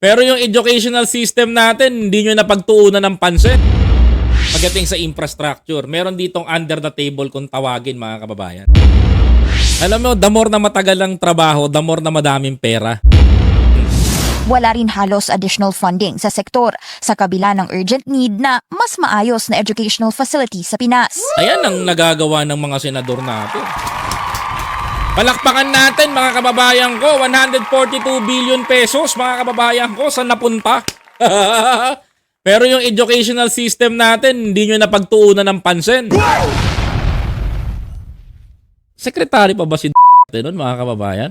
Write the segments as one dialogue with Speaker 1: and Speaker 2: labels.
Speaker 1: Pero yung educational system natin, hindi nyo napagtuunan ng pansin. Pagdating sa infrastructure, meron ditong under the table kung tawagin mga kababayan. Alam mo, the more na matagal ang trabaho, the more na madaming pera.
Speaker 2: Wala rin halos additional funding sa sektor sa kabila ng urgent need na mas maayos na educational facility sa Pinas.
Speaker 1: Ayan ang nagagawa ng mga senador natin. Palakpakan natin mga kababayan ko, 142 billion pesos mga kababayan ko, saan napunta? Pero yung educational system natin, hindi nyo napagtuunan ng pansin. Sekretary pa ba si nun mga kababayan?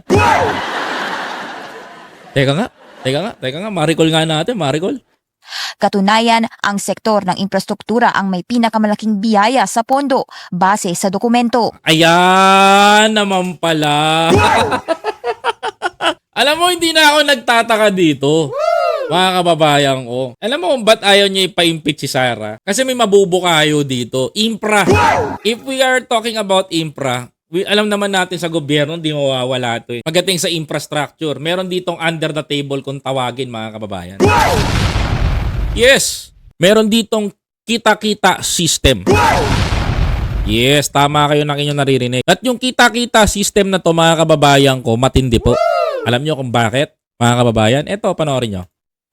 Speaker 1: Teka nga, teka nga, teka nga, maricol nga natin, maricol.
Speaker 2: Katunayan, ang sektor ng infrastruktura ang may pinakamalaking biyaya sa pondo base sa dokumento.
Speaker 1: Ayan naman pala. Alam mo, hindi na ako nagtataka dito. Mga kababayan ko. Alam mo kung ba't ayaw niya ipa-impeach si Sarah? Kasi may mabubukayo dito. Infra. If we are talking about infra, we, alam naman natin sa gobyerno, hindi mawawala ito. Eh. Pagdating sa infrastructure, meron ditong under the table kung tawagin mga kababayan. Yes! Meron ditong kita-kita system. Yes, tama kayo ng inyong naririnig. At yung kita-kita system na to mga kababayan ko, matindi po. Alam nyo kung bakit? Mga kababayan, eto, panoorin nyo.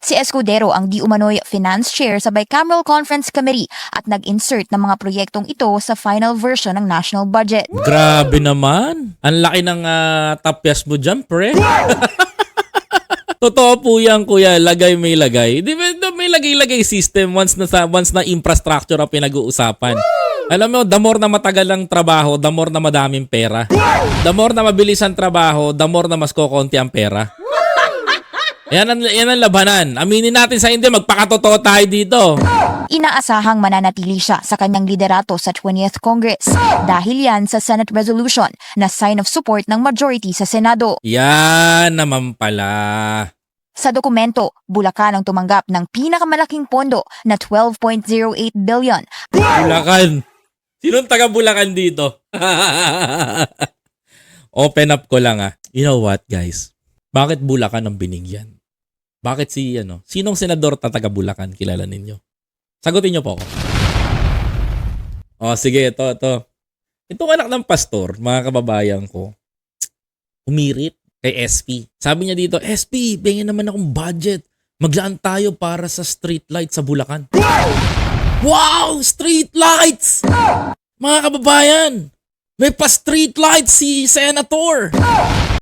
Speaker 2: Si Escudero ang di umano'y finance chair sa Bicameral Conference Committee at nag-insert ng mga proyektong ito sa final version ng national budget.
Speaker 1: Grabe naman. Ang laki ng ah, tapyas mo dyan, pre. Totoo po yan, kuya. Lagay may lagay. Di ba may lagay-lagay system once na, sa, once na infrastructure ang pinag-uusapan. Alam mo, the more na matagal ang trabaho, the more na madaming pera. The more na mabilis ang trabaho, the more na mas kokonti ang pera. Yan ang, yan ang labanan. Aminin natin sa hindi, magpakatotoo tayo dito.
Speaker 2: Inaasahang mananatili siya sa kanyang liderato sa 20th Congress dahil yan sa Senate resolution na sign of support ng majority sa Senado.
Speaker 1: Yan naman pala.
Speaker 2: Sa dokumento, Bulacan ang tumanggap ng pinakamalaking pondo na 12.08 billion
Speaker 1: Bulacan. Sinong taga Bulacan dito? Open up ko lang ah. You know what, guys? Bakit Bulacan ang binigyan? Bakit si ano? Sinong senador na taga Bulacan kilala ninyo? Sagutin niyo po ako. Oh, sige, ito, ito. Itong anak ng pastor, mga kababayan ko, umirit kay SP. Sabi niya dito, SP, bigyan naman akong budget. Maglaan tayo para sa street light sa Bulacan. Wow! Street lights! Mga kababayan, may pa street lights si Senator.